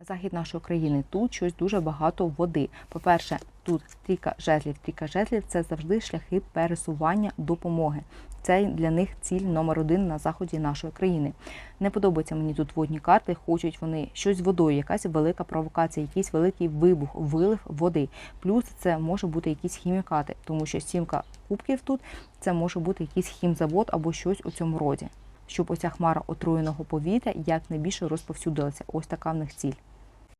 захід нашої країни. Тут щось дуже багато води. По-перше, тут трійка жезлів. Трійка жезлів це завжди шляхи пересування допомоги. Це для них ціль номер один на заході нашої країни. Не подобаються мені тут водні карти. Хочуть вони щось з водою, якась велика провокація, якийсь великий вибух, вилив води. Плюс це може бути якісь хімікати, тому що сімка кубків тут це може бути якийсь хімзавод або щось у цьому роді. Щоб оця хмара отруєного повітря якнайбільше розповсюдилася. Ось така в них ціль.